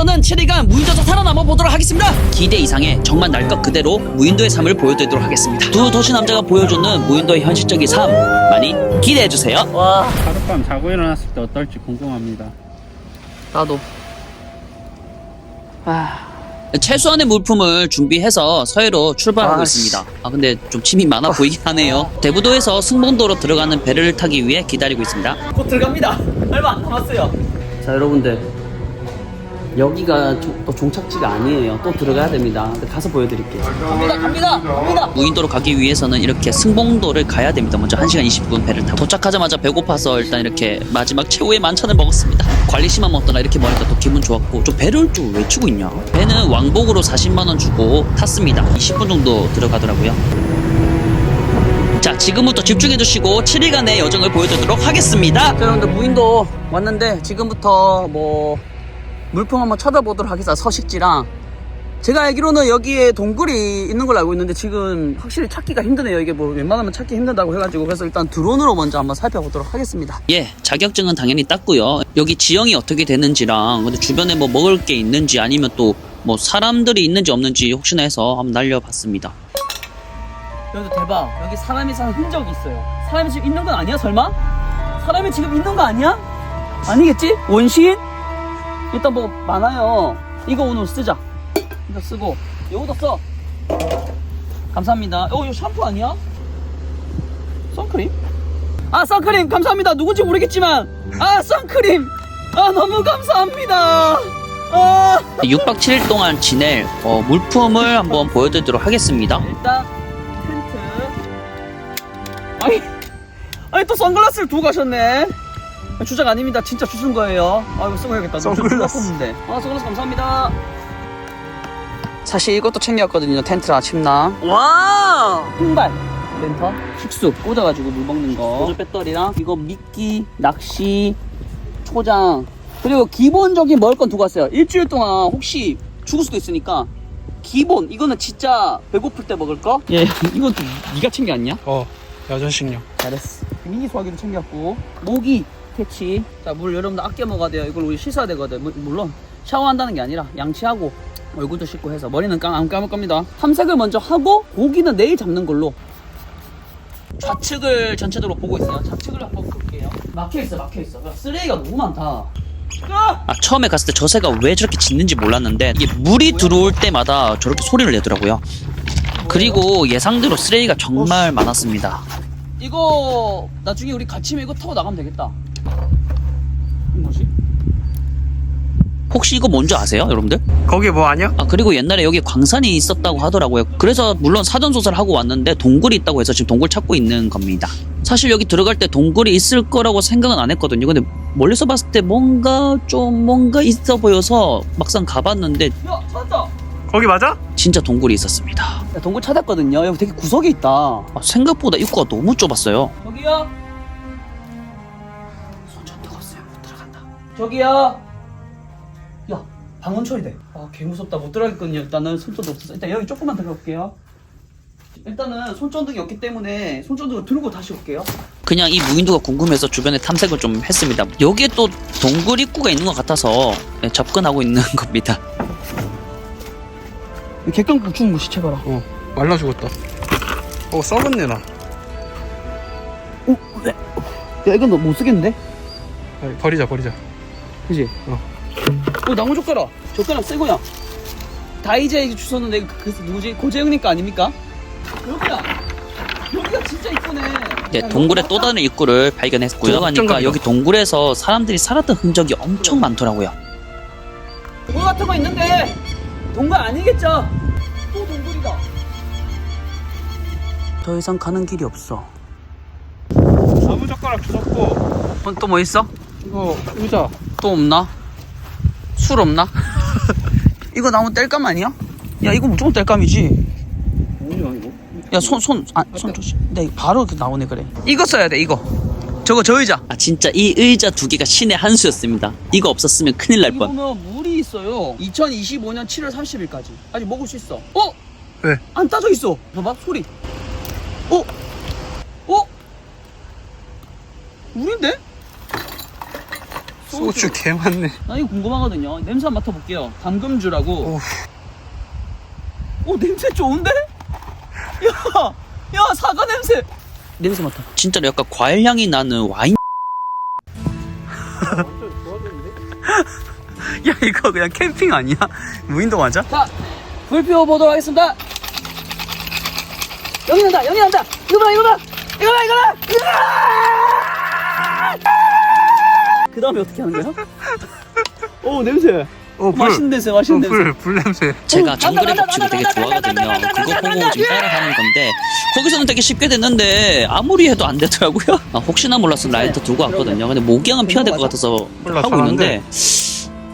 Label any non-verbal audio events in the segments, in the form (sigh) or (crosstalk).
저는 7일간 무인도에서 살아남아 보도록 하겠습니다. 기대 이상의 정말 날 것 그대로 무인도의 삶을 보여드리도록 하겠습니다. 두 도시 남자가 보여주는 무인도의 현실적인 삶 많이 기대해 주세요. 와, 하룻밤 자고 일어났을 때 어떨지 궁금합니다. 나도. 아. 최소한의 물품을 준비해서 서해로 출발하고 아씨. 있습니다. 아 근데 좀 침이 많아 보이긴 하네요. 대부도에서 승봉도로 들어가는 배를 타기 위해 기다리고 있습니다. 곧 들어갑니다. 얼마 안 남았어요. 자 여러분들 여기가 조- 또 종착지가 아니에요. 또 들어가야 됩니다. 가서 보여드릴게요. 갑니다, 갑니다, 갑니다. 무인도로 가기 위해서는 이렇게 승봉도를 가야 됩니다. 먼저 1시간 20분 배를 타고 도착하자마자 배고파서 일단 이렇게 마지막 최후의 만찬을 먹었습니다. 관리시만 먹더라 이렇게 먹으니까 또 기분 좋았고 좀 배를 좀왜 치고 있냐? 배는 왕복으로 40만 원 주고 탔습니다. 20분 정도 들어가더라고요. 자 지금부터 집중해 주시고 7일간의 여정을 보여드리도록 하겠습니다 자 여러분들 무인도 왔는데 지금부터 뭐 물품 한번 찾아보도록 하겠습니다 서식지랑 제가 알기로는 여기에 동굴이 있는 걸로 알고 있는데 지금 확실히 찾기가 힘드네요 이게 뭐 웬만하면 찾기 힘들다고 해가지고 그래서 일단 드론으로 먼저 한번 살펴보도록 하겠습니다 예 자격증은 당연히 땄고요 여기 지형이 어떻게 되는지랑 근데 주변에 뭐 먹을 게 있는지 아니면 또 뭐 사람들이 있는지 없는지 혹시나 해서 한번 날려봤습니다 여기 대박. 여기 사람이 사는 흔적이 있어요. 사람이 지금 있는 건 아니야, 설마? 사람이 지금 있는 거 아니야? 아니겠지? 원시인? 일단 뭐 많아요. 이거 오늘 쓰자. 이거 쓰고 요것도 써. 감사합니다. 어, 이거 샴푸 아니야? 선크림? 아, 선크림 감사합니다. 누군지 모르겠지만 아, 선크림. 아, 너무 감사합니다. 아. 6박 7일 동안 지낼 어, 물품을 한번 보여드리도록 하겠습니다. 일단 텐트. 아니, 아니 또 선글라스를 두고 가셨네. 아, 주작 아닙니다. 진짜 주신 거예요. 아 이거 쓰고 해야겠다. 너무 선글라스. 없는데. 아 선글라스 감사합니다. 사실 이것도 챙겨왔거든요. 텐트랑 침낭. 와! 신발. 렌터, 식수 꽂아가지고 물 먹는 거. 보조 배터리랑 이거 미끼, 낚시, 초장. 그리고 기본적인 먹을 건 두고 왔어요. 일주일 동안 혹시 죽을 수도 있으니까 기본 이거는 진짜 배고플 때 먹을 거. 예, (laughs) 이건 또 네가 챙겨왔냐? 어, 여전식량. 잘했어. 미니 소화기도 챙겼고 모기 퇴치. 자 물 여러분들 아껴 먹어야 돼요. 이걸 우리 씻어야 되거든. 물- 물론 샤워한다는 게 아니라 양치하고 얼굴도 씻고 해서 머리는 감, 안 감을 겁니다. 탐색을 먼저 하고 고기는 내일 잡는 걸로. 좌측을 전체적으로 보고 있어요. 좌측을 한번 볼게요. 막혀 있어, 막혀 있어. 쓰레기가 너무 많다. 아, 처음에 갔을 때 저 새가 왜 저렇게 짖는지 몰랐는데 이게 물이 들어올 때마다 저렇게 소리를 내더라고요. 그리고 예상대로 쓰레기가 정말 많았습니다. 이거 나중에 우리 같이 이거 타고 나가면 되겠다. 이거 뭐지? 혹시 이거 뭔지 아세요, 여러분들? 거기 뭐 아니야? 아 그리고 옛날에 여기 광산이 있었다고 하더라고요. 그래서 물론 사전 조사를 하고 왔는데 동굴이 있다고 해서 지금 동굴 찾고 있는 겁니다. 사실 여기 들어갈 때 동굴이 있을 거라고 생각은 안 했거든요. 근데 멀리서 봤을 때 뭔가 좀 뭔가 있어 보여서 막상 가봤는데 야 찾았다. 거기 맞아? 진짜 동굴이 있었습니다. 동굴 찾았거든요. 여기 되게 구석이 있다. 아, 생각보다 입구가 너무 좁았어요. 저기요. 손좀 뜨거웠어요. 못 들어간다. 저기요. 야, 방문 처리돼. 아, 개 무섭다. 못 들어가겠거든요. 일단은 손전등 없어서. 일단 여기 조금만 들어갈게요. 일단은 손전등이 없기 때문에 손전등을 들고 다시 올게요. 그냥 이 무인도가 궁금해서 주변에 탐색을 좀 했습니다. 여기에 또 동굴 입구가 있는 것 같아서 네, 접근하고 있는 (laughs) 겁니다. 죽은 거 시체 봐라. 어, 말라 죽었다. 어, 썩은 내나. 오, 왜? 야, 이건 너 못 쓰겠는데? 버리자, 버리자. 그지? 어. 어, 나무 젓가락. 젓가락 새 거야. 다이제 주웠는데, 이거 그, 그 누구지? 고재영님 거 아닙니까? 여기야! 여기가 진짜 이쁘네. 네, 동굴의 또 다른 입구를 발견했고요. 들어가니까 걱정감이다. 여기 동굴에서 사람들이 살았던 흔적이 엄청 많더라고요. 동굴 같은 거 있는데, 동굴 아니겠죠? 또 동굴이다. 더 이상 가는 길이 없어. 나무 젓가락 주웠고, 어, 또뭐 있어? 이거 의자. 또 없나? 술 없나? (laughs) 이거 나무 뗄감 아니야? 야 이거 무조건 뗄감이지 뭐야 이거? 야 손 손 아 손 조심 네 바로 이렇게 나오네 그래 이거 써야 돼 이거 저거 저 의자 아 진짜 이 의자 두 개가 신의 한 수였습니다 이거 없었으면 큰일 날 뻔. 보면 물이 있어요 2025년 7월 30일까지 아직 먹을 수 있어 어? 왜? 안 따져 있어 봐봐 소리 어? 어? 물인데? 쏘리. 고추 개 많네. 나 이거 궁금하거든요. 냄새 한번 맡아볼게요. 담금주라고. 오. 오 냄새 좋은데? 야, 야 사과 냄새. 냄새 맡아. 진짜로 약간 과일 향이 나는 와인. (laughs) 야 이거 그냥 캠핑 아니야? 무인도 맞아? 자, 불 피워보도록 하겠습니다. 여기 난다, 여기 난다. 이거 봐, 이거 봐, 이거 봐, 이거 봐. 그 다음에 어떻게 하는 거야? 오 냄새. 어, 불. 맛있는 냄새, 맛있는 어, 냄새. 불, 불 냄새. 제가 어, 정글의 법칙을 되게 좋아하거든요. 그거 보고 지금 따라하는 건데 거기서는 되게 쉽게 됐는데 아무리 해도 안 되더라고요. 아, 혹시나 몰라서 라이터 두고 왔거든요. 근데 모기향은 피해야 될 것 같아서 몰라, 하고. 있는데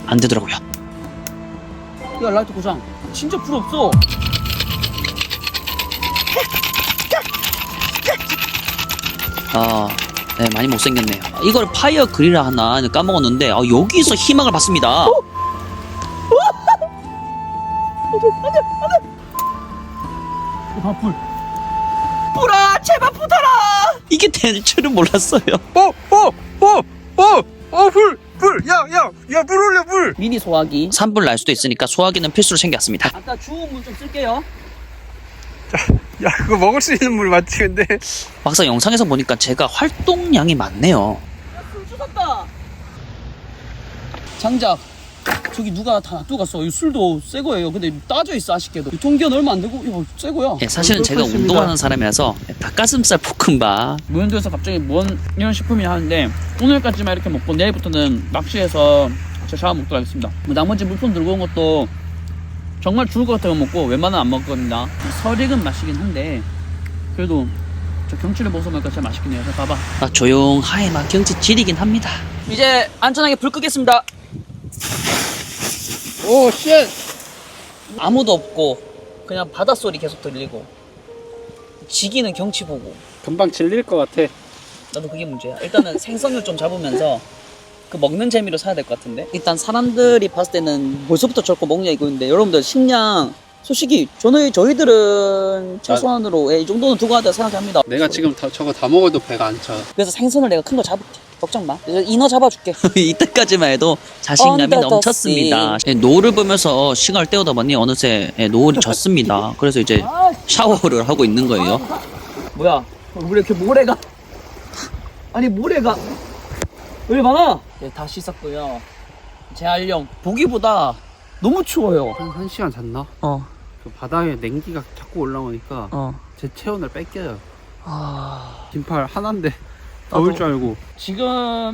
안 되더라고요. 야 라이터 고장. 진짜 불 없어. 아, 네 많이 못생겼네요. 이걸 파이어 그릴라 하나 까먹었는데 아, 여기서 희망을 받습니다. 아, 불. 불아, 제발 붙어라! 이게 될 줄은 몰랐어요. 어, 어, 어, 어, 어, 불, 불. 야, 야, 야, 불 올려, 불. 미니 소화기. 산불 날 수도 있으니까 소화기는 필수로 챙겼습니다. 아까 주운 물 좀 쓸게요. 야, 그거 먹을 수 있는 물 맞지, 근데? 막상 영상에서 보니까 제가 활동량이 많네요. 술 죽었다. 장작. 저기 누가 다 놔두고 갔어. 이 술도 새 거예요. 근데 따져 있어 아쉽게도. 유통기한 얼마 안 되고 이거 새 거야. 예, 사실은 제가 그렇습니다. 운동하는 사람이라서 닭가슴살 볶음밥. 무연도에서 갑자기 뭔 이런 식품이 하는데 오늘까지만 이렇게 먹고 내일부터는 낚시해서 제가 잡아 먹도록 하겠습니다. 뭐 나머지 물품 들고 온 것도 정말 죽을 것 같으면 먹고 웬만하면 안 먹거든요. 설익은 맛이긴 한데 그래도 저 경치를 보서 먹으니까 진짜 맛있긴 해요. 저 봐봐. 아, 조용하에만 경치 지리긴 합니다. 이제 안전하게 불 끄겠습니다. 오, 쉣. 아무도 없고 그냥 바닷소리 계속 들리고 지기는 경치 보고 금방 질릴 것 같아. 나도 그게 문제야. 일단은 (laughs) 생선을 좀 잡으면서 그 먹는 재미로 사야 될 것 같은데. 일단 사람들이 봤을 때는 벌써부터 저거 먹냐 이거 있는데 여러분들 식량 솔직히 저는 저희들은 최소한으로 예, 이 정도는 두고 하자 생각합니다. 내가 지금 다, 저거 다 먹어도 배가 안 차. 그래서 생선을 내가 큰 거 잡을게. 걱정 마. 그래서 인어 잡아줄게. (laughs) 이때까지만 해도 자신감이 언더더스. 넘쳤습니다. 예, 노을을 보면서 시간을 때우다 보니 어느새 예, 노을이 졌습니다. 그래서 이제 샤워를 하고 있는 거예요. 뭐야? 왜 이렇게 모래가? 아니 모래가 왜 이렇게 많아? 네, 다 씻었고요. 재활용 보기보다 너무 추워요. 한, 한 시간 잤나? 어, 그 바다에 냉기가 자꾸 올라오니까 어. 제 체온을 뺏겨요. 아, 긴팔 하나인데 더울 나도- 줄 알고. 지금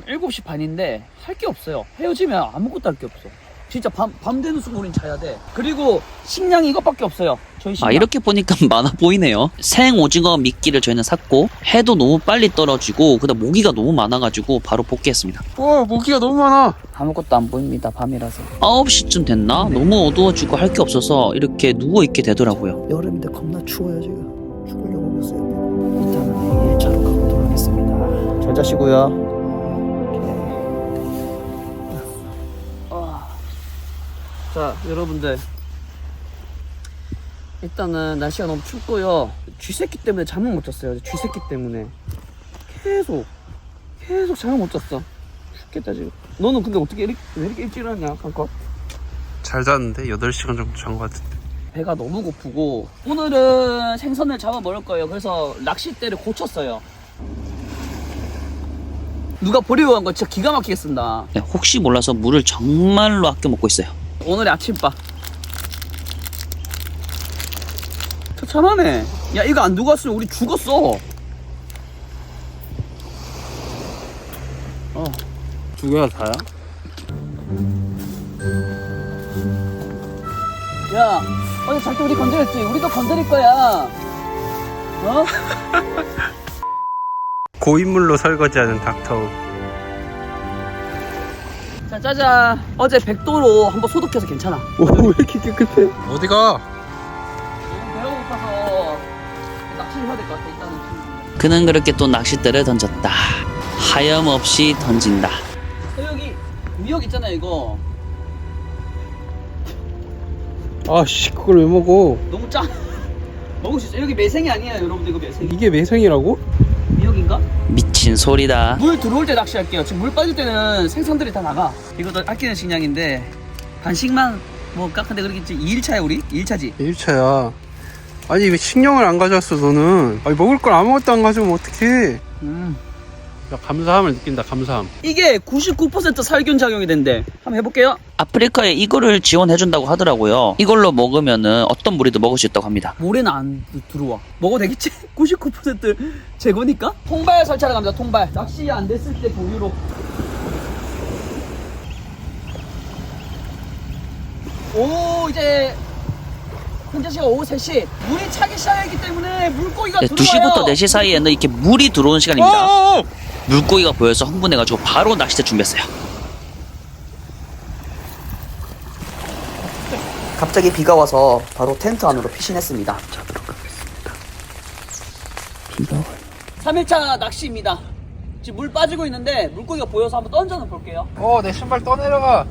7시 반인데 할 게 없어요. 헤어지면 아무것도 할 게 없어. 진짜 밤, 밤 되는 순간 우린 자야 돼. 그리고 식량이 이것밖에 없어요. 저희 식량. 아, 이렇게 보니까 (laughs) 많아 보이네요. 생 오징어 미끼를 저희는 샀고, 해도 너무 빨리 떨어지고, 그다음 모기가 너무 많아가지고, 바로 복귀했습니다. 와, 모기가 너무 많아. 아무것도 안 보입니다, 밤이라서. 9시쯤 됐나? 너무 어두워지고 할 게 없어서 이렇게 누워 있게 되더라고요. 여름인데 겁나 추워요, 지금. 죽으려고 먹었어요. 일단은 1차로 가보도록 하겠습니다. 잘 자시고요. 자, 여러분들. 일단은 날씨가 너무 춥고요. 쥐새끼 때문에 잠을 못 잤어요. 쥐새끼 때문에. 계속, 계속 잠을 못 잤어. 죽겠다, 지금. 너는 근데 어떻게 이렇게, 왜 이렇게 일찍 일어났냐, 깜깜? 잘 잤는데 8시간 정도 잔 것 같은데. 배가 너무 고프고 오늘은 생선을 잡아 먹을 거예요. 그래서 낚싯대를 고쳤어요. 누가 보리고 간 거 진짜 기가 막히게 쓴다. 네, 혹시 몰라서 물을 정말로 아껴 먹고 있어요. 오늘의 아침밥. 처참하네. 야 이거 안 두고 왔으면 우리 죽었어. 어. 두 개가 다야? 야 어제 절대 우리 건드렸지. 우리도 건드릴 거야. 어? (laughs) 고인물로 설거지하는 닥터우. 자 짜잔. 어제 100도로 한번 소독해서 괜찮아. 오, 왜 이렇게 깨끗해? 어디가? 배가 고파서 낚시를 해야 될 것 같아 일단은 그는 그렇게 또 낚싯대를 던졌다 하염없이 던진다 어, 여기 미역 있잖아요 이거 아씨, 그걸 왜 먹어? 너무 짜 (laughs) 먹을 수 있어 여기 매생이 아니에요 여러분들 이거 매생이 이게 매생이라고? 미친 소리다. 물 들어올 때 낚시할게요. 지금 물 빠질 때는 생선들이 다 나가. 이것도 아끼는 식량인데 반씩만 먹을까? 근데 그러겠지 2일차야 우리? 2일차지? 1차야 아니 왜 신경을 안 가져왔어 너는 아니 먹을 걸 아무것도 안 가져오면 어떡해 음. 야 감사함을 느낀다 감사함 이게 99% 살균 작용이 된대. 한번 해볼게요. 아프리카에 이거를 지원해준다고 하더라고요. 이걸로 먹으면은 어떤 무리도 먹을 수 있다고 합니다. 모래는 안 들어와. 먹어도 되겠지? (laughs) 99% 제거니까? 통발 설치하러 갑니다. 통발. 낚시 안 됐을 때 보유로. 오 이제 현재 시간 오후 3시 물이 차기 시작했기 때문에 물고기가 네, 들어와요 2시부터 4시 사이에는 이렇게 물이 들어오는 시간입니다. 어어어 물고기가 보여서 흥분해가지고 바로 낚싯대 준비했어요. 갑자기 비가 와서 바로 텐트 안으로 피신했습니다 자도록 하겠습니다 3일차 낚시입니다 지금 물 빠지고 있는데 물고기가 보여서 한번 던져는 볼게요 어 내 신발 떠내려가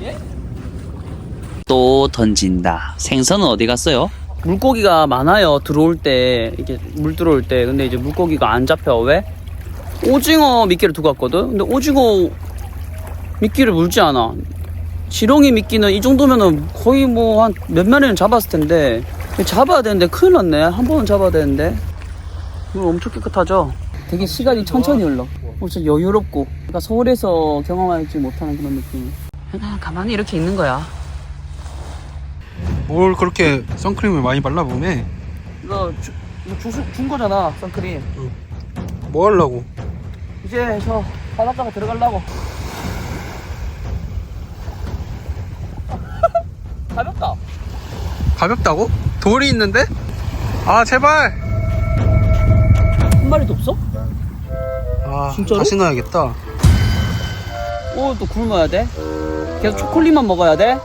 예? 또 던진다. 생선은 어디 갔어요? 물고기가 많아요 들어올 때 이게 물 들어올 때 근데 이제 물고기가 안 잡혀 왜? 오징어 미끼를 두고 왔거든? 근데 오징어 미끼를 물지 않아. 지렁이 미끼는 이 정도면은 거의 뭐 한 몇 마리는 잡았을 텐데. 잡아야 되는데 큰일 났네. 한 번은 잡아야 되는데. 물 엄청 깨끗하죠? 되게 시간이 천천히 흘러. 어, 진짜 여유롭고. 그러니까 서울에서 경험하지 못하는 그런 느낌. 그냥 가만히 이렇게 있는 거야. 뭘 그렇게 선크림을 많이 발라보네? 이거 주, 이거 주스 준 거잖아 선크림. 뭐 하려고 이제 저 바닷가에 들어가려고 (laughs) 가볍다 가볍다고? 돌이 있는데? 아 제발 한 마리도 없어? 아 진짜로? 다시 넣어야겠다 오 또 굶어야 돼 계속 초콜릿만 먹어야 돼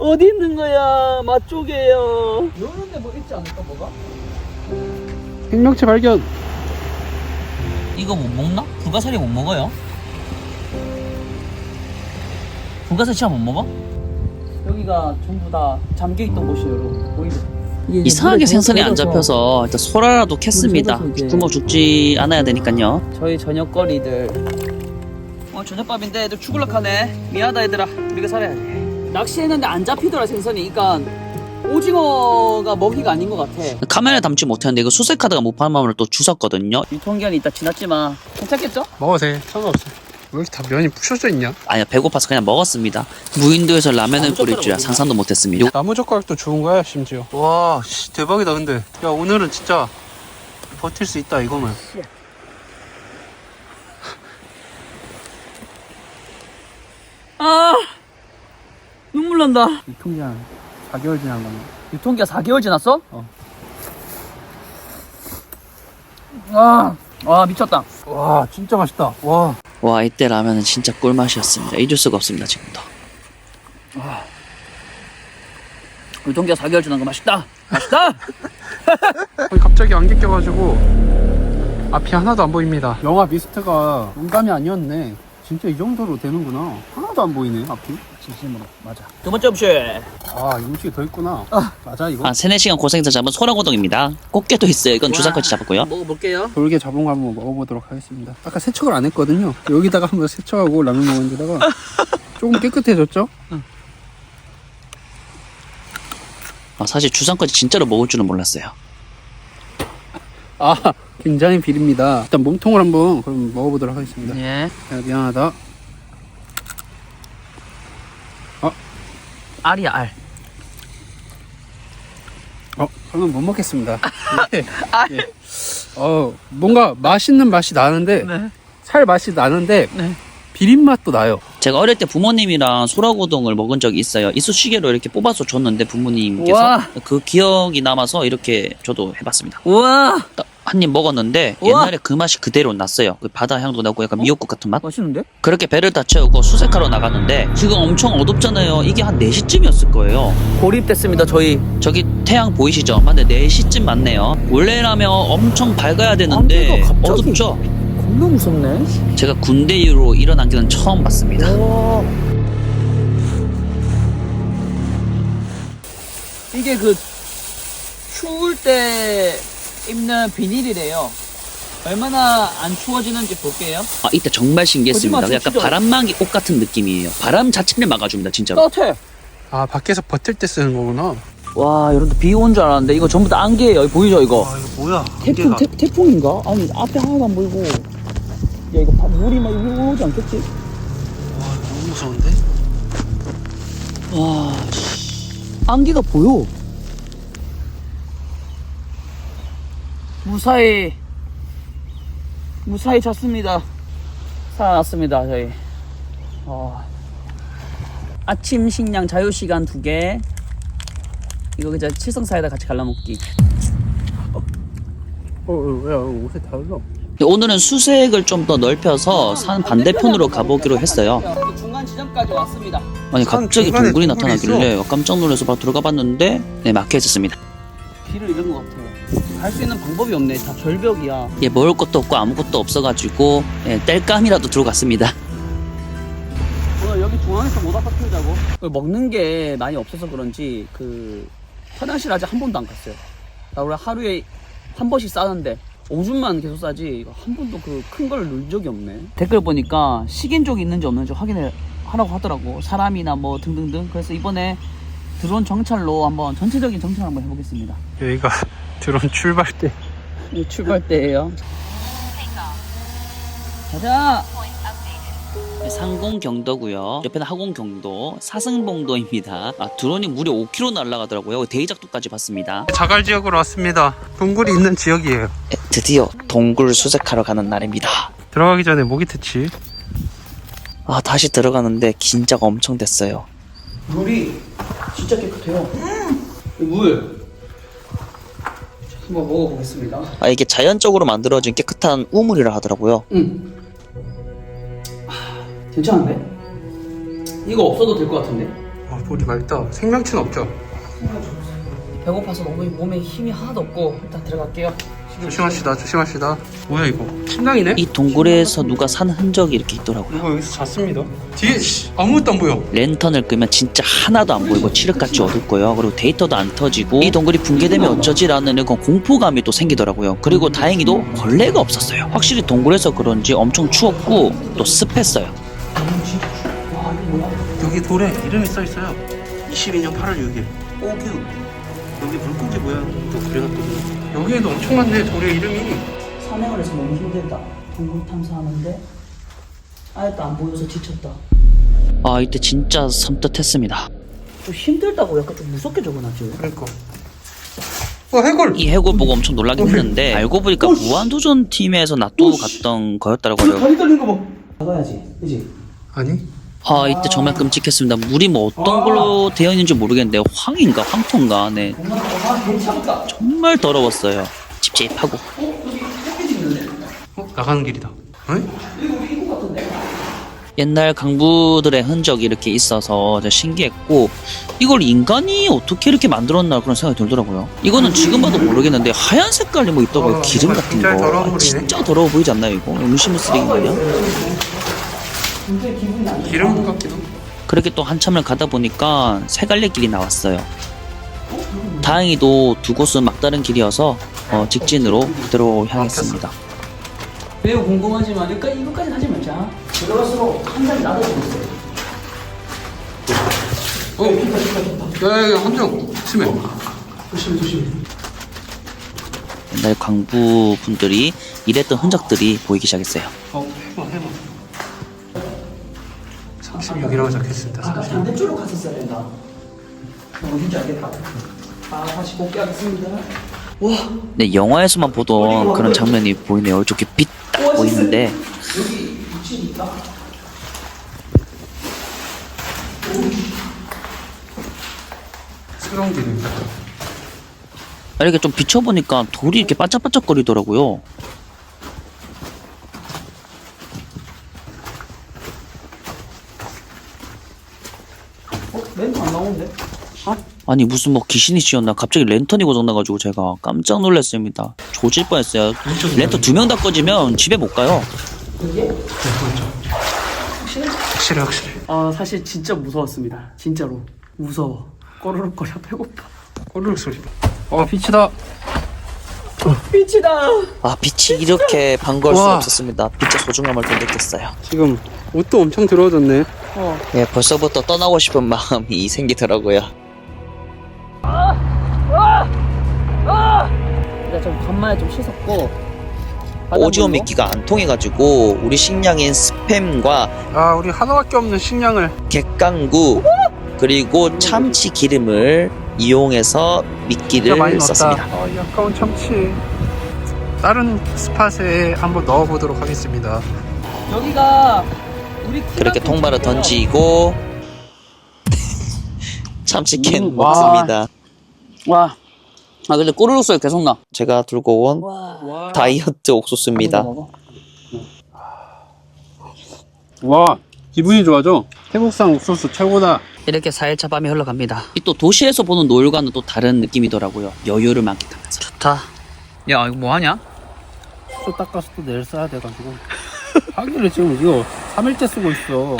어디 있는 거야 맛쪽이에요 요런데 뭐 있지 않을까 뭐가? 생명체 발견 이거 못 먹나? 불가사리 못 먹어요? 불가사리 진짜 못 먹어? 여기가 전부 다 잠겨 있던 곳이에요 보이죠? 이게 이상하게 물에 생선이 안 잡혀서 일단 소라라도 캤습니다. 젖어서 이제- 굶어 죽지 않아야 되니까요. 저희 저녁거리들 오늘 저녁밥인데 애들 죽을락 하네 미안하다 얘들아 우리가 살아야 돼 낚시했는데 안 잡히더라 생선이. 그러니까 오징어가 먹이가 아닌 것 같아. 카메라에 담지 못했는데 이거 수색하다가 무파마을 또 주웠거든요. 유통기한이 있다 지났지만 괜찮겠죠? 먹어도 돼. 상관없어. 왜 이렇게 다 면이 부셔져 있냐? 아니야 배고파서 그냥 먹었습니다. 무인도에서 라면을 끓일 줄야. 상상도 못했습니다. 요- 나무젓가락도 좋은 거야 심지어. 와 씨, 대박이다 근데. 야 오늘은 진짜 버틸 수 있다 이거면 아 난다. 유통기한 4개월 지난 거네 유통기한 4개월 지났어? 어. 아, 와 미쳤다. 와 진짜 맛있다. 와. 와 이때 라면은 진짜 꿀맛이었습니다. 잊을 수가 없습니다 지금도. 유통기한 4개월 지난 거 맛있다. 맛있다. (laughs) 갑자기 안개 껴가지고 앞이 하나도 안 보입니다. 영화 미스트가 농담이 아니었네. 진짜 이 정도로 되는구나. 하나도 안 보이네 앞이 진심으로. 맞아. 두 번째 옵션. 아 음식이 더 있구나. 맞아 이거? 한 3, 4시간 고생해서 잡은 소라고동입니다. 꽃게도 있어요. 이건 주사까지 잡았고요. 먹어볼게요. 돌게 잡은 거 한번 먹어보도록 하겠습니다. 아까 세척을 안 했거든요. 여기다가 한번 세척하고 라면 먹은 데다가 (laughs) 조금 깨끗해졌죠? 아, 사실 주상까지 진짜로 먹을 줄은 몰랐어요. 아 굉장히 비립니다. 일단 몸통을 한번 그럼 먹어보도록 하겠습니다. 예. 야, 미안하다 알이야 알어 그러면 못 먹겠습니다 (laughs) 예. 예. 어 뭔가 맛있는 맛이 나는데 네. 살 맛이 나는데 네. 비린 맛도 나요 제가 어릴 때 부모님이랑 소라고동을 먹은 적이 있어요. 이쑤시개로 이렇게 뽑아서 줬는데 부모님께서 우와. 그 기억이 남아서 이렇게 저도 해봤습니다. 우와 한 입 먹었는데 우와. 옛날에 그 맛이 그대로 났어요. 그 바다 향도 나고 약간 미역국 같은 맛. 맛있는데? 그렇게 배를 다 채우고 수색하러 나갔는데 지금 엄청 어둡잖아요. 이게 한 4시쯤이었을 거예요. 고립됐습니다 저희 저기 태양 보이시죠? 맞네 4시쯤 맞네요. 원래라면 엄청 밝아야 되는데 안개가 갑자기. 어둡죠? 겁나 무섭네 제가 군대 이후로 이런 안개는 처음 봤습니다. 이게 그때 입는 비닐이래요. 얼마나 안 추워지는지 볼게요. 아 이때 정말 신기했습니다. 거짓말 약간 치죠? 바람막이 옷 같은 느낌이에요. 바람 자체를 막아줍니다 진짜로. 따뜻해. 아 밖에서 버틸 때 쓰는 거구나 와, 여러분들 비 온 줄 알았는데 이거 전부 다 안개예요. 보이죠, 이거? 아 이거 뭐야 태풍, 태, 태풍인가? 아니, 앞에 하나도 안 보이고. 야, 이거 바- 물이 막 이거 오지 않겠지? 와 너무 무서운데? 와, 씨. 안개가 보여. 무사히, 무사히 잤습니다. 살아났습니다, 저희. 어. 아침 식량 자유 시간 두 개. 이거 그냥 칠성사에다 같이 갈라 먹기. 어 야 옷에 달라 오늘은 수색을 좀 더 넓혀서 산 반대편으로 가보기로 했어요. 그 중간 지점까지 왔습니다. 아니 산 갑자기 동굴이 나타나길래 깜짝 놀라서 바로 들어가 봤는데 네 막혀 있었습니다. 길을 잃은 것. 갈 수 있는 방법이 없네. 다 절벽이야. 예 먹을 것도 없고 아무것도 없어가지고 예, 땔감이라도 들어갔습니다. 오늘 여기 중앙에서 못 아파 피우자고. 먹는 게 많이 없어서 그런지 그 화장실 아직 한 번도 안 갔어요. 나 원래 하루에 한 번씩 싸는데 오줌만 계속 싸지 한 번도 그 큰 걸 넣은 적이 없네. 댓글 보니까 식인족이 있는지 없는지 확인을 하라고 하더라고. 사람이나 뭐 등등등. 그래서 이번에 드론 정찰로 한번 전체적인 정찰 한번 해보겠습니다. 여기가 드론 출발 때이 출발 때예요. 가자. 네, 상공 경도고요. 옆에는 하공 경도, 사승봉도입니다. 아, 드론이 무려 5km 날아가더라고요. 대이작도까지 봤습니다. 자갈 지역으로 왔습니다 동굴이 있는 지역이에요 예, 드디어 동굴 수색하러 가는 날입니다. 들어가기 전에 모기 퇴치 아 다시 들어가는데 긴장 엄청 됐어요. 물이 진짜 깨끗해요. 이 물. 한번 먹어보겠습니다. 아 이게 자연적으로 만들어진 깨끗한 우물이라 하더라고요. 응. 아, 괜찮은데? 이거 없어도 될 것 같은데? 아 물이 맑다 생명체는 없죠 배고파서 너무 몸에 힘이 하나도 없고 일단 들어갈게요. 조심합시다 조심합시다 뭐야 이거 침낭이네? 이 동굴에서 누가 산 흔적이 이렇게 있더라고요. 이거 여기서 잤습니다 뒤에 씨, 아무것도 안 보여 랜턴을 끄면 진짜 하나도 안 보이고 칠흑같이 어둡고요. 그리고 데이터도 안 터지고 이 동굴이 붕괴되면 어쩌지라는 그런 공포감이 또 생기더라고요. 그리고 다행히도 벌레가 없었어요. 확실히 동굴에서 그런지 엄청 추웠고 또 습했어요. 여기 돌에 이름이 써 있어요 22년 8월 6일 오규 여기 물고기 모양도 그려놨거든요 여기에도 엄청 많네 돌에 이름이 산행을 해서 너무 힘들다. 동굴 탐사하는데 아예도 안 보여서 지쳤다. 아 이때 진짜 섬뜩했습니다. 좀 힘들다고 약간 좀 무섭게 적어놨죠. 그러니까 어 해골 이 해골 보고 엄청 놀라긴 했는데 알고 보니까 무한도전 팀에서 놔두고 갔던 거였더라고요. 다리 떨린 거 봐. 나가야지, 그지? 아니 아 이때 정말 끔찍했습니다. 물이 뭐 어떤 걸로 되어 있는지 모르겠는데 황인가 황토인가 네. 정말 더러웠어요. 찝찝하고 어? 나가는 길이다? 옛날 강부들의 흔적이 이렇게 있어서 진짜 신기했고 이걸 인간이 어떻게 이렇게 만들었나 그런 생각이 들더라고요. 이거는 지금 봐도 모르겠는데 하얀 색깔이 뭐 있더라고요. 어, 기름 같은 거. 아. 진짜 더러워 보이지 않나요 이거? 음식물 쓰레기 마냥? 기름 같기도 그렇게 또 한참을 가다 보니까 세 갈래 길이 나왔어요. 다행히도 두 곳은 막다른 길이어서 어, 직진으로 그대로 향했습니다. 매우 궁금하지만 여기까지, 이거까지 하지 말자. 들어갈수록 한잔 나도 보겠어요. 어? 야야야 함정 심해 조심, 조심. 옛날 광부 분들이 일했던 흔적들이 보이기 시작했어요. 어 36이라고 적혀있습니다 아까 36 반대쪽으로 갔었어야 된다. 힘지 않겠다. 아, 다시 복귀하겠습니다. 와, 네, 영화에서만 보던 그런 장면이 보이네요. 이렇게 빛 딱 보이는데 여기 위치는 있다. 새로운 길입니다 이렇게 좀 비춰보니까 돌이 이렇게 반짝반짝거리더라고요. 어, 멘트 안 나오는데? 아니 무슨 뭐 귀신이 씌었나 갑자기 랜턴이 고장나가지고 제가 깜짝 놀랐습니다. 조질 뻔했어요. 랜턴 두 명 다 꺼지면 집에 못 가요. 확실해 확실해 아, 사실 진짜 무서웠습니다. 진짜로. 무서워. 꼬르륵거려 배고파. 꼬르륵 소리 어 빛이다 아 빛이 이렇게 반가울 와. 없었습니다. 빛의 소중함을 더 느꼈어요. 지금 옷도 엄청 들어졌네 예, 벌써부터 떠나고 싶은 마음이 (laughs) 생기더라고요. 좀 간만에 좀 씻었고. 오징어. 미끼가 안 통해가지고 우리 식량인 스팸과 아 우리 하나밖에 없는 식량을 갯강구 그리고 참치 기름을 이용해서 미끼를 썼습니다. 아, 이 아까운 참치 다른 스팟에 한번 넣어보도록 하겠습니다 여기가 우리 그렇게 통발을. 던지고 (laughs) 참치캔 음, 와. 먹습니다. 와. 아 근데 꼬르륵 소리 계속 나. 제가 들고 온 와. 다이어트 옥수수입니다. 와 기분이 좋아져 태국산 옥수수 최고다 이렇게 4일차 밤이 흘러갑니다. 이 또 도시에서 보는 노을과는 또 다른 느낌이더라고요. 여유를 만끽하면서. 좋다. 야 이거 뭐 하냐? 수 닦아서 또 내일 써야 돼가지고 하기를 지금 이거 3일째 쓰고 있어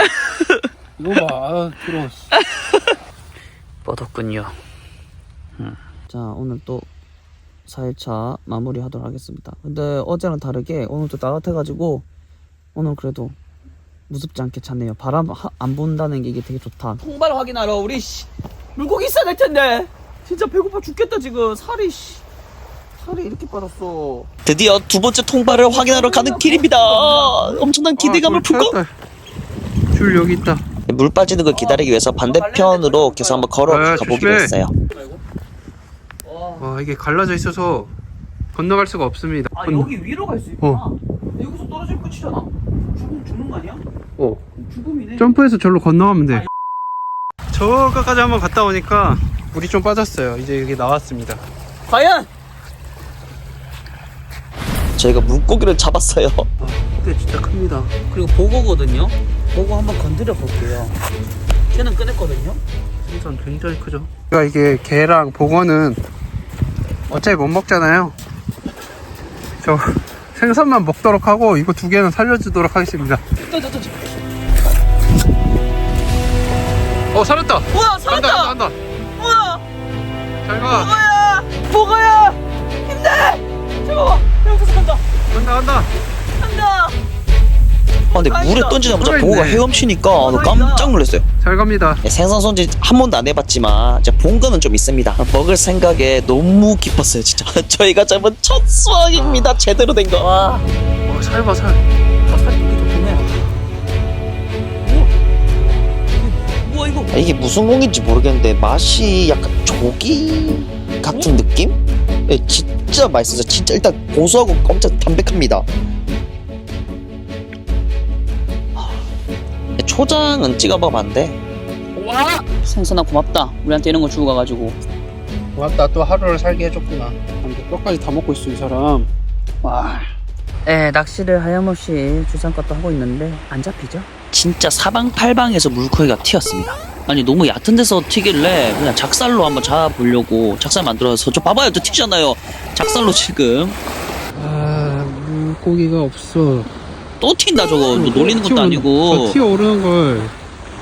이거 봐 아, 들어 뻗었군요. 음. 자 오늘 또 4일차 마무리 하도록 하겠습니다. 근데 어제랑 다르게 오늘 또 따뜻해가지고 오늘 그래도 무섭지 않게 잤네요. 바람 하- 안 분다는 게 이게 되게 좋다. 통발 확인하러 우리 씨 물고기 있어야 될 텐데 진짜 배고파 죽겠다 지금 살이 씨 살이 이렇게 빠졌어. 드디어 두 번째 통발을 확인하러 가는 길입니다. 엄청난 기대감을 아, 줄 품고 찾았다. 줄 여기 있다 물 빠지는 걸 기다리기 위해서 반대편으로 계속 한번 걸어 아, 가보기로. 했어요. 와 이게 갈라져 있어서 건너갈 수가 없습니다 아 건- 여기 위로 갈 수 있구나. 여기서 떨어지면 끝이잖아. 죽음 죽는 거 아니야? 어. 죽음이네. 점프해서 절로 건너가면 돼 저까지 한번 갔다 오니까 물이 좀 빠졌어요 이제 여기 나왔습니다 과연 저희가 물고기를 잡았어요. 근데 진짜 큽니다 그리고 보고거든요. 보고 한번 건드려 볼게요. 걔는 꺼냈거든요. 생선 굉장히 크죠 그러니까 이게 게랑 복어는 어차피 못 먹잖아요. 저 생선만 먹도록 하고 이거 두 개는 살려주도록 하겠습니다. 어 살았다. 우와 간다 살았다. 간다 간다 우와. 잘가. 보고야 보고야 힘내. 잠깐만 여기서 간다. 간다 간다. 간다. 아, 근데 물에 던지자마자 살아있네. 보고가 헤엄치니까 나 깜짝 놀랐어요. 잘 갑니다 네, 생선 손질 한 번도 안 해봤지만 이제 본 거는 좀 있습니다. 먹을 생각에 너무 기뻤어요, 진짜. (laughs) 저희가 잡은 첫 수확입니다, 제대로 된 거. 와 어, 살봐 살 아, 아, 이게 무슨 공인지 모르겠는데 맛이 약간 조기 같은 느낌? 네, 진짜 맛있어요. 진짜 일단 고소하고 엄청 담백합니다. 초장은 찍어 먹어봤는데 와 생선아 고맙다. 우리한테 이런 거 주고 가가지고. 고맙다 또 하루를 살게 해줬구나 근데 뼈까지 다 먹고 있어 이 사람 와. 네 낚시를 하염없이 주상껏도 하고 있는데 안 잡히죠? 진짜 사방팔방에서 물고기가 튀었습니다. 아니 너무 얕은 데서 튀길래 그냥 작살로 한번 잡아보려고 작살 만들어서 저 봐봐요 저 튀잖아요 작살로 지금 아 물고기가 없어 또 튄다 저거. 뭐 놀리는 것도 아니고. 튀어 오르는 걸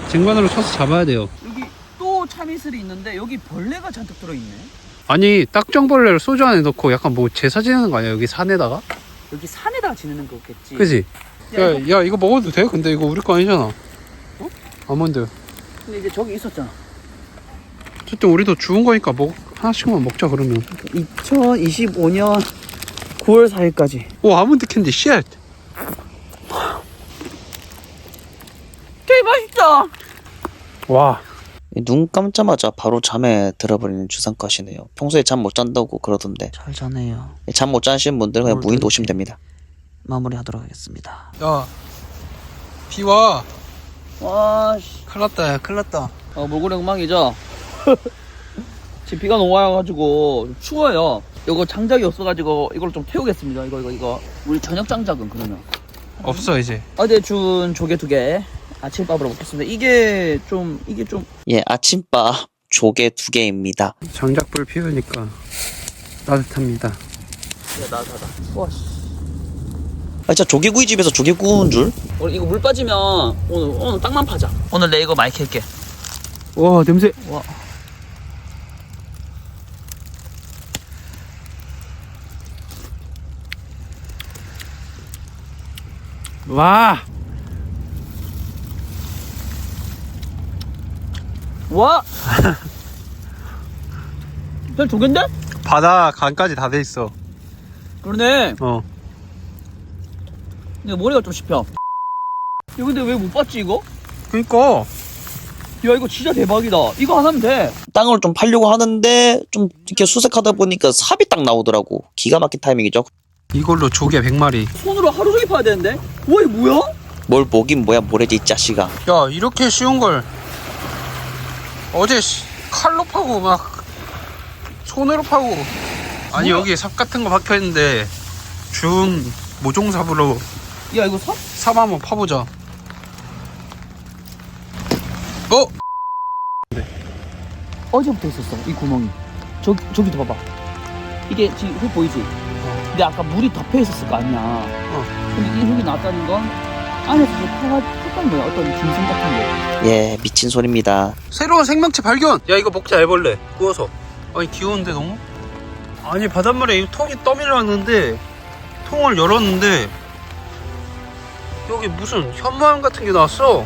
쟁반으로 쳐서 잡아야 돼요. 여기 또 참이슬이 있는데 여기 벌레가 잔뜩 들어있네. 아니 딱정벌레를 소주 안에 넣고 약간 뭐 제사 지내는 거 아니야 여기 산에다가? 여기 산에다가 지내는 거겠지. 그지? 야, 야, 야 이거 먹어도 돼? 근데 이거 우리 거 아니잖아. 어? 아몬드. 근데 이제 저기 있었잖아. 어쨌든 우리도 주운 거니까 먹 하나씩만 먹자 그러면. 2025년 9월 4일까지. 오 아몬드 캔디 쉣 맛있다 와눈 감자마자 바로 잠에 들어버리는 주상과시네요. 평소에 잠 못 잔다고 그러던데 잘 자네요 잠 못 자시는 분들은 그냥 오늘도 무인 이렇게. 도시면 됩니다. 마무리 하도록 하겠습니다 야, 비 와. 와 씨 큰일 났다, 야, 큰일 났다. 아, 몰골이 엉망이죠? 지금 비가 너무 와가지고 좀 추워요. 이거 장작이 없어가지고 이걸 좀 태우겠습니다. 이거 이거 이거. 우리 저녁 장작은 그러면. 없어, 이제. 어제 준 조개 두 개. 아침밥으로 먹겠습니다. 이게 좀 이게 좀 예, 아침밥 조개 두 개입니다. 장작불 피우니까 따뜻합니다. 야, 나사다. 와 씨. 아 진짜 조개구이 집에서 조개 구운 줄? 오늘 이거 물 빠지면 오늘 오늘 딱만 파자. 오늘 내 이거 마이크 할게. 와 냄새. 와. 와. 와! (laughs) 별 조개인데? 바다 간까지 다 돼 있어 그러네. 어 근데 머리가 좀 씹혀. 이거 근데 왜 못 봤지, 이거? 그니까 야, 이거 진짜 대박이다. 이거 하나면 돼. 땅을 좀 팔려고 하는데 좀 이렇게 수색하다 보니까 삽이 딱 나오더라고. 기가 막힌 타이밍이죠. 이걸로 조개 100마리 손으로 하루 종일 파야 되는데? 와, 이거 뭐야? 뭘 보긴 뭐야 모래지 이 자식아. 야 이렇게 쉬운 걸 어제 씨, 칼로 파고 막 손으로 파고 아니 여기 삽 같은 거 박혀 있는데 준 모종삽으로 야, 이거 사? 삽 한번 파보자 어? 어제부터 있었어, 이 구멍이. 저기, 저기도 봐봐. 이게 지금 흙 보이지? 근데 아까 물이 덮여 있었을 거 아니야. 근데 이 흙이 나왔다는 건 안에서 좀 파가 했던 거야. 어떤 중심 같은 게. 예 미친 소리입니다. 새로운 생명체 발견! 야 이거 먹자 애벌레 구워서 아니 귀여운데 너무? 아니 바닷물에 이 통이 떠밀어놨는데 통을 열었는데 여기 무슨 현무암 같은 게 나왔어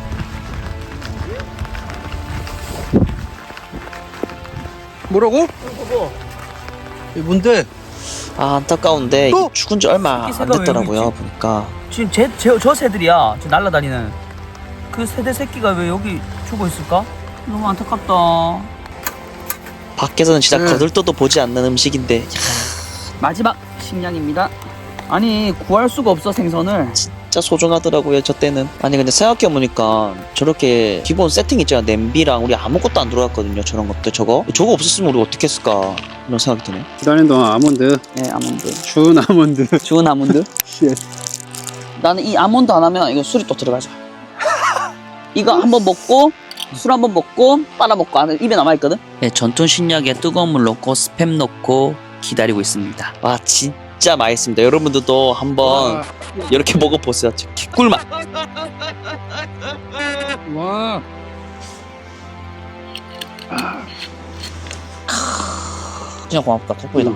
뭐라고? 이게 뭔데? 아 안타까운데 또? 죽은 지 얼마 이안 새가 왜 됐더라고요 여기 보니까. 지금 제, 제, 저 새들이야. 저 날라다니는. 그 새대 새끼가 왜 여기 죽어 있을까? 너무 안타깝다. 밖에서는 진짜 네. 거들떠도 보지 않는 음식인데 마지막 식량입니다. 아니 구할 수가 없어 생선을. 진짜 소중하더라고요 저 때는. 아니 근데 생각해보니까 저렇게 기본 세팅 있잖아 냄비랑 우리 아무것도 안 들어갔거든요 저런 것들 저거. 저거 없었으면 우리 어떻게 했을까 이런 생각이 드네. 기다리는 동안 아몬드, 네 아몬드. 추운 아몬드. (laughs) 좋은 아몬드. 쉣. (laughs) 나는 이 아몬드 하나면 이거 술이 또 들어가죠. (laughs) 이거 한번 먹고 술 한번 먹고 빨아 먹고 안에 입에 남아 있거든. 네, 전투 신약에 뜨거운 물 넣고 스팸 넣고 기다리고 있습니다. 와 진짜 맛있습니다. 여러분들도 한번 이렇게 먹어보세요. 개꿀맛. 와. 진짜 고맙다 덕분이다.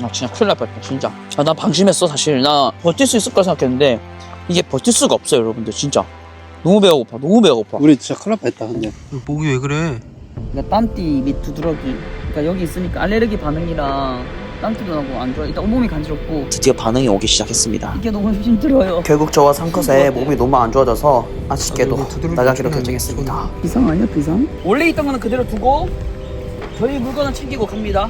나 진짜 큰일 날 뻔했다 진짜. 아, 나 방심했어 사실. 나 버틸 수 있을 거라 생각했는데 이게 버틸 수가 없어요 여러분들 진짜. 너무 배고파 너무 배고파. 우리 진짜 큰일 날 뻔했다, 근데. 목이 왜 그래? 그러니까 딴띠 및 두드러기 그러니까 여기 있으니까 알레르기 반응이랑 딴띠도 나고 안 좋아 일단 온몸이 간지럽고 드디어 반응이 오기 시작했습니다. 이게 너무 (laughs) 힘들어요. 결국 저와 상컷의 몸이 너무 안 좋아져서 아쉽게도 아, 나가기로 결정했습니다. 비상 아니야 비상? 원래 있던 거는 그대로 두고 저희 물건은 챙기고 갑니다.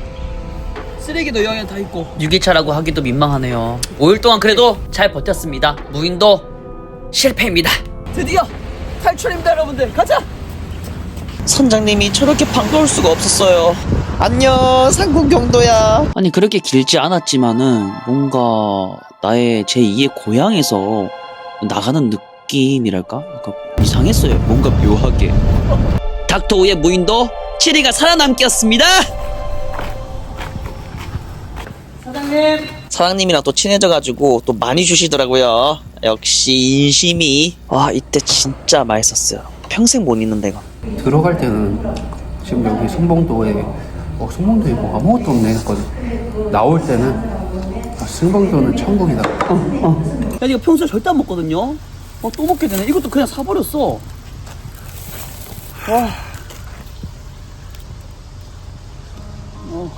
쓰레기도 여기에 다 있고. 유기차라고 하기도 민망하네요. 5일 동안 그래도 잘 버텼습니다. 무인도 실패입니다. 드디어 탈출입니다 여러분들. 가자! 선장님이 저렇게 반가울 수가 없었어요. 안녕 상공경도야. 아니 그렇게 길지 않았지만은 뭔가 나의 제2의 고향에서 나가는 느낌이랄까? 약간 이상했어요. 뭔가 묘하게. 닥터우의 무인도 7위가 살아남기였습니다. 사장님 사장님이랑 또 친해져가지고 또 많이 주시더라고요. 역시 인심이. 와 이때 진짜 맛있었어요. 평생 못 잊는다 이거. 들어갈 때는 지금 여기 승봉도에 어 승봉도에 뭐 아무것도 없네 했거든. 나올 때는 아, 승봉도는 천국이다. 야 이거 평소에 절대 안 먹거든요? 어 또 먹게 되네. 이것도 그냥 사버렸어. 와. 어.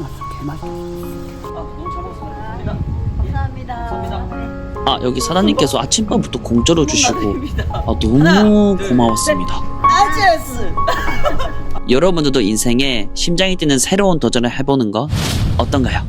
야, 개맛있다. 아 너무 잘 먹었습니다. 감사합니다. 감사합니다. 아 여기 사장님께서 아침밥부터 공짜로 주시고. 아, 너무 고마웠습니다. 아저스 (laughs) 여러분들도 인생에 심장이 뛰는 새로운 도전을 해보는 거 어떤가요?